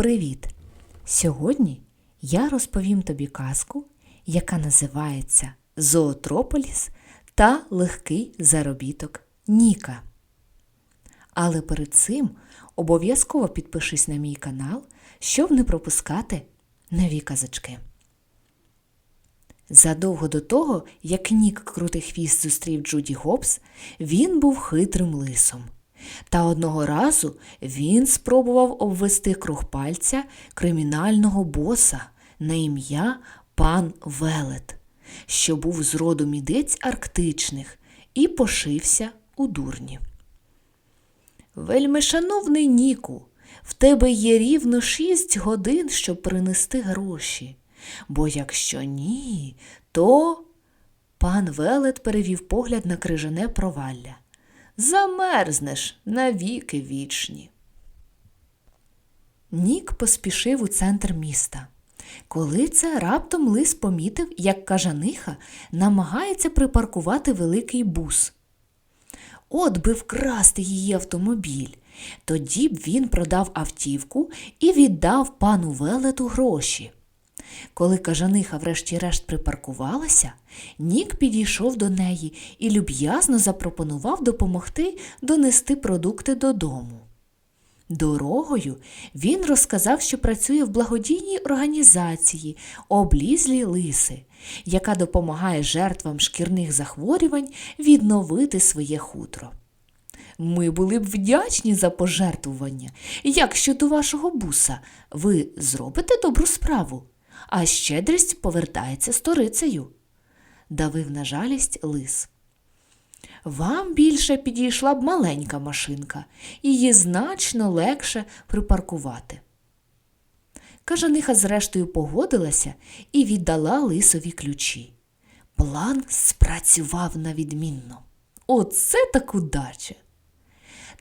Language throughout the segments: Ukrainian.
Привіт! Сьогодні я розповім тобі казку, яка називається Зоотрополіс та легкий заробіток Ніка. Але перед цим обов'язково підпишись на мій канал, щоб не пропускати нові казочки. Задовго до того, як Нік Крутий хвіст зустрів Джуді Гобс, він був хитрим лисом. Та одного разу він спробував обвести круг пальця кримінального боса на ім'я пан Велет, що був з роду мідець арктичних і пошився у дурні. Вельми шановний Ніку, в тебе є рівно шість годин, щоб принести гроші. Бо якщо ні, то. Пан Велет перевів погляд на крижане провалля. Замерзнеш навіки вічні. Нік поспішив у центр міста. Коли це раптом лис помітив, як кажаниха намагається припаркувати великий бус. От би вкрасти її автомобіль. Тоді б він продав автівку і віддав пану велету гроші. Коли кажаниха врешті-решт припаркувалася, Нік підійшов до неї і люб'язно запропонував допомогти донести продукти додому. Дорогою він розказав, що працює в благодійній організації Облізлі лиси, яка допомагає жертвам шкірних захворювань відновити своє хутро. Ми були б вдячні за пожертвування. Як щодо вашого буса, ви зробите добру справу, а щедрість повертається сторицею, давив на жалість лис. Вам більше підійшла б маленька машинка, її значно легше припаркувати. Кажаниха зрештою погодилася і віддала лисові ключі. План спрацював на відмінно. Оце так удача!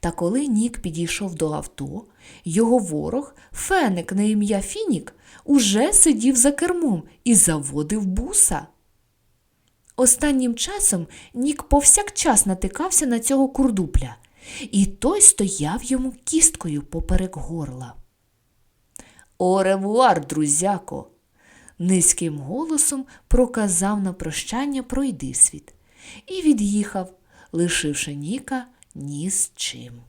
Та коли Нік підійшов до авто, його ворог, феник на ім'я Фінік, уже сидів за кермом і заводив буса. Останнім часом Нік повсякчас натикався на цього курдупля, і той стояв йому кісткою поперек горла. Оревуар, друзяко! низьким голосом проказав на прощання пройдисвіт і від'їхав, лишивши Ніка ні з чим.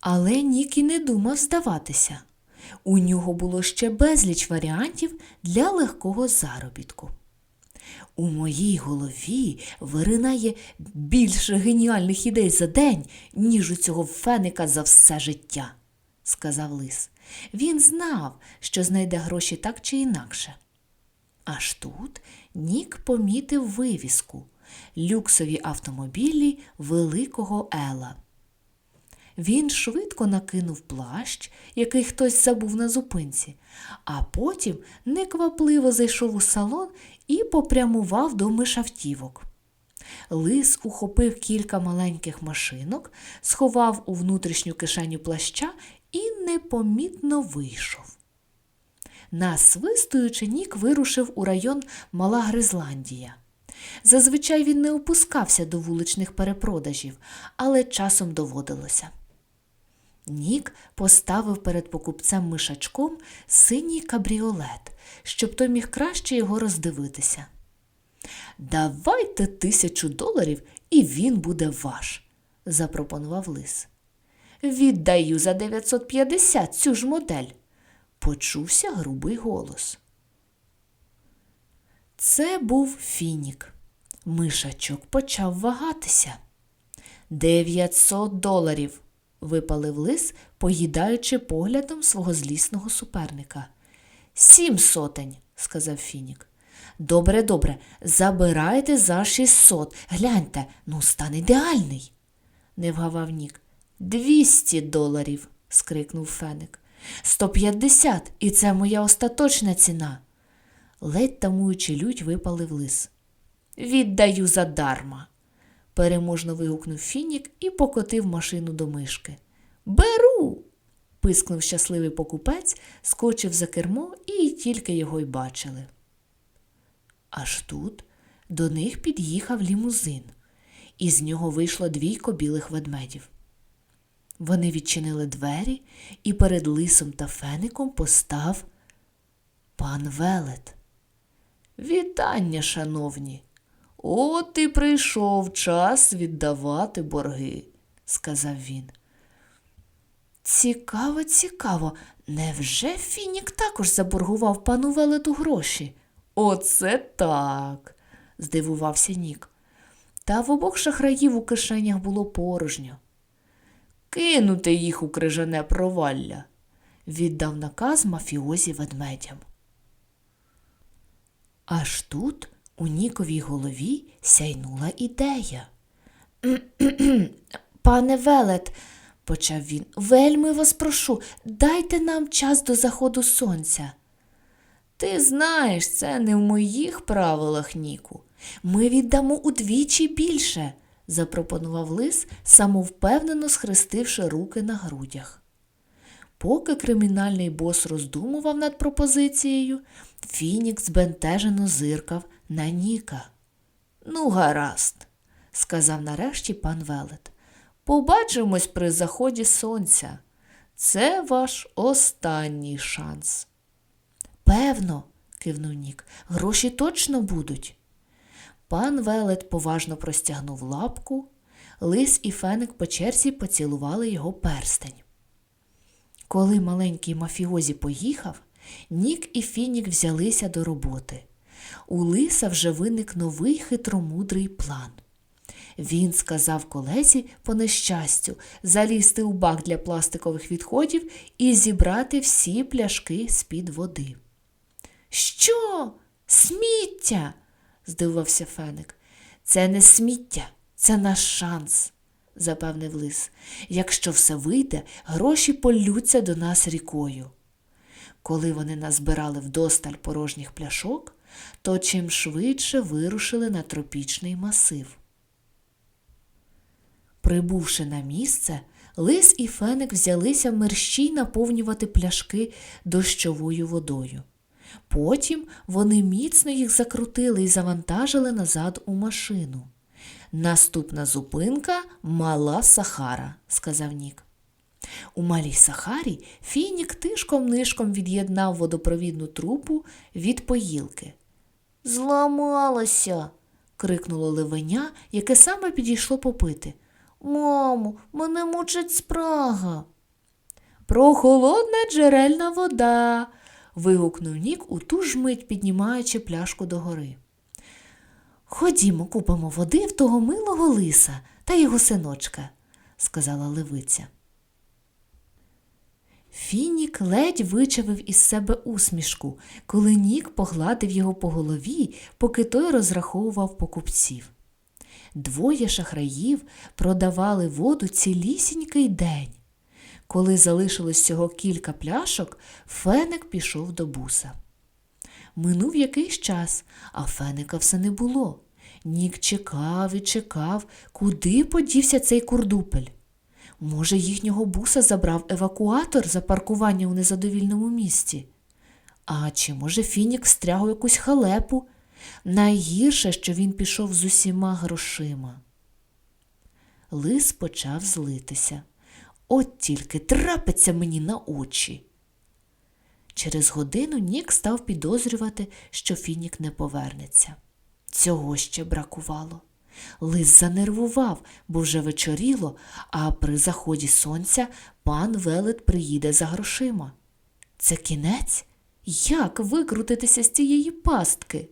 Але Нік і не думав здаватися. У нього було ще безліч варіантів для легкого заробітку. У моїй голові виринає більше геніальних ідей за день, ніж у цього феника за все життя, сказав лис. Він знав, що знайде гроші так чи інакше. Аж тут Нік помітив вивіску люксові автомобілі великого Ела. Він швидко накинув плащ, який хтось забув на зупинці, а потім неквапливо зайшов у салон і попрямував до мишавтівок. Лис ухопив кілька маленьких машинок, сховав у внутрішню кишеню плаща і непомітно вийшов. Насвистуючи, Нік вирушив у район Мала Гризландія. Зазвичай він не опускався до вуличних перепродажів, але часом доводилося. Нік поставив перед покупцем мишачком синій кабріолет, щоб той міг краще його роздивитися. Давайте тисячу доларів, і він буде ваш, запропонував лис. Віддаю за 950 цю ж модель, почувся грубий голос. Це був фінік. Мишачок почав вагатися. Дев'ятсот доларів, випалив лис, поїдаючи поглядом свого злісного суперника. Сім сотень, сказав Фінік. Добре, добре, забирайте за шістсот. Гляньте, ну стан ідеальний, не вгавав Нік. Двісті доларів, скрикнув Феник. Сто п'ятдесят, і це моя остаточна ціна. Ледь тамуючи лють, випалив лис. Віддаю задарма, переможно вигукнув Фінік і покотив машину до мишки. Беру. пискнув щасливий покупець, скочив за кермо і тільки його й бачили. Аж тут до них під'їхав лімузин, і з нього вийшло двійко білих ведмедів. Вони відчинили двері, і перед лисом та феником постав пан Велет. Вітання, шановні. От і прийшов час віддавати борги, сказав він. Цікаво, цікаво. Невже Фінік також заборгував пану Велету гроші? Оце так, здивувався Нік. Та в обох шахраїв у кишенях було порожньо. Кинути їх у крижане провалля, віддав наказ мафіозі ведмедям. Аж тут у Ніковій голові сяйнула ідея. Пане Велет, почав він, вельми вас прошу, дайте нам час до заходу сонця. Ти знаєш, це не в моїх правилах, Ніку. Ми віддамо удвічі більше, запропонував лис, самовпевнено схрестивши руки на грудях. Поки кримінальний бос роздумував над пропозицією, Фінік збентежено зиркав на Ніка. Ну, гаразд, сказав нарешті пан Велет. Побачимось при заході сонця. Це ваш останній шанс. Певно, кивнув Нік, гроші точно будуть. Пан Велет поважно простягнув лапку, лис і феник по черзі поцілували його перстень. Коли маленький мафіозі поїхав, Нік і Фінік взялися до роботи. У лиса вже виник новий хитромудрий план. Він сказав колезі по нещастю залізти у бак для пластикових відходів і зібрати всі пляшки з-під води. Що? Сміття? здивувався Феник. Це не сміття, це наш шанс, запевнив лис. Якщо все вийде, гроші полються до нас рікою. Коли вони назбирали вдосталь порожніх пляшок, то чим швидше вирушили на тропічний масив. Прибувши на місце, лис і феник взялися мерщій наповнювати пляшки дощовою водою. Потім вони міцно їх закрутили і завантажили назад у машину. Наступна зупинка мала Сахара, сказав Нік. У малій Сахарі Фінік тишком-нишком від'єднав водопровідну трубу від поїлки. Зламалося. крикнуло ливеня, яке саме підійшло попити. Мамо, мене мучить спрага. Прохолодна джерельна вода. вигукнув Нік у ту ж мить піднімаючи пляшку догори. Ходімо, купимо води в того милого лиса та його синочка, сказала левиця. Фінік ледь вичавив із себе усмішку, коли Нік погладив його по голові, поки той розраховував покупців. Двоє шахраїв продавали воду цілісінький день. Коли залишилось всього кілька пляшок, феник пішов до буса. Минув якийсь час, а феника все не було. Нік чекав і чекав, куди подівся цей курдупель. Може, їхнього буса забрав евакуатор за паркування у незадовільному місці? А чи, може, Фінік стряг якусь халепу? Найгірше, що він пішов з усіма грошима. Лис почав злитися. От тільки трапиться мені на очі. Через годину Нік став підозрювати, що Фінік не повернеться. Цього ще бракувало. Лис занервував, бо вже вечоріло, а при заході сонця пан Велет приїде за грошима. Це кінець? Як викрутитися з цієї пастки?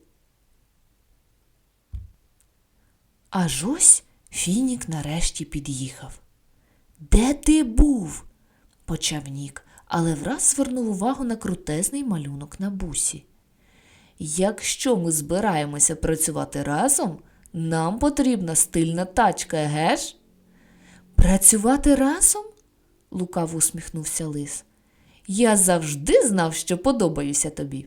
Аж ось Фінік нарешті під'їхав. Де ти був? почав Нік, але враз звернув увагу на крутезний малюнок на бусі. Якщо ми збираємося працювати разом, нам потрібна стильна тачка, геш? Працювати разом? лукаво усміхнувся лис. Я завжди знав, що подобаюся тобі.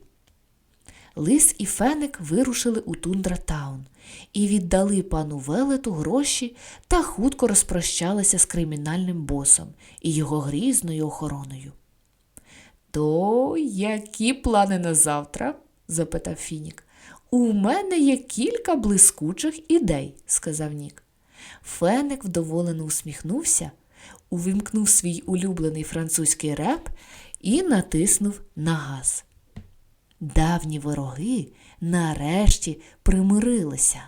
Лис і феник вирушили у Тундратаун і віддали пану Велету гроші та хутко розпрощалися з кримінальним босом і його грізною охороною. То які плани на завтра? запитав Фінік. У мене є кілька блискучих ідей, сказав Нік. Феник вдоволено усміхнувся. увімкнув свій улюблений французький реп і натиснув на газ. Давні вороги нарешті примирилися.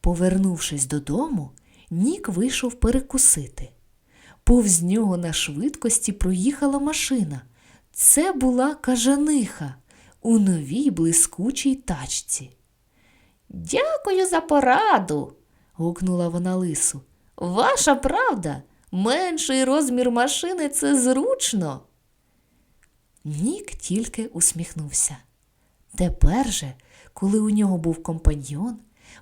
Повернувшись додому, Нік вийшов перекусити. Повз нього на швидкості проїхала машина. Це була кажаниха у новій блискучій тачці. Дякую за пораду. гукнула вона лису. Ваша правда, менший розмір машини це зручно. Нік тільки усміхнувся. Тепер же, коли у нього був компаньйон,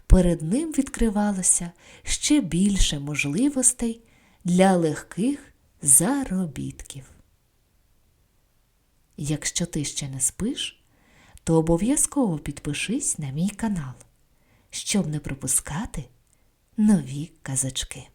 перед ним відкривалося ще більше можливостей для легких заробітків. Якщо ти ще не спиш, то обов'язково підпишись на мій канал, щоб не пропускати нові казочки.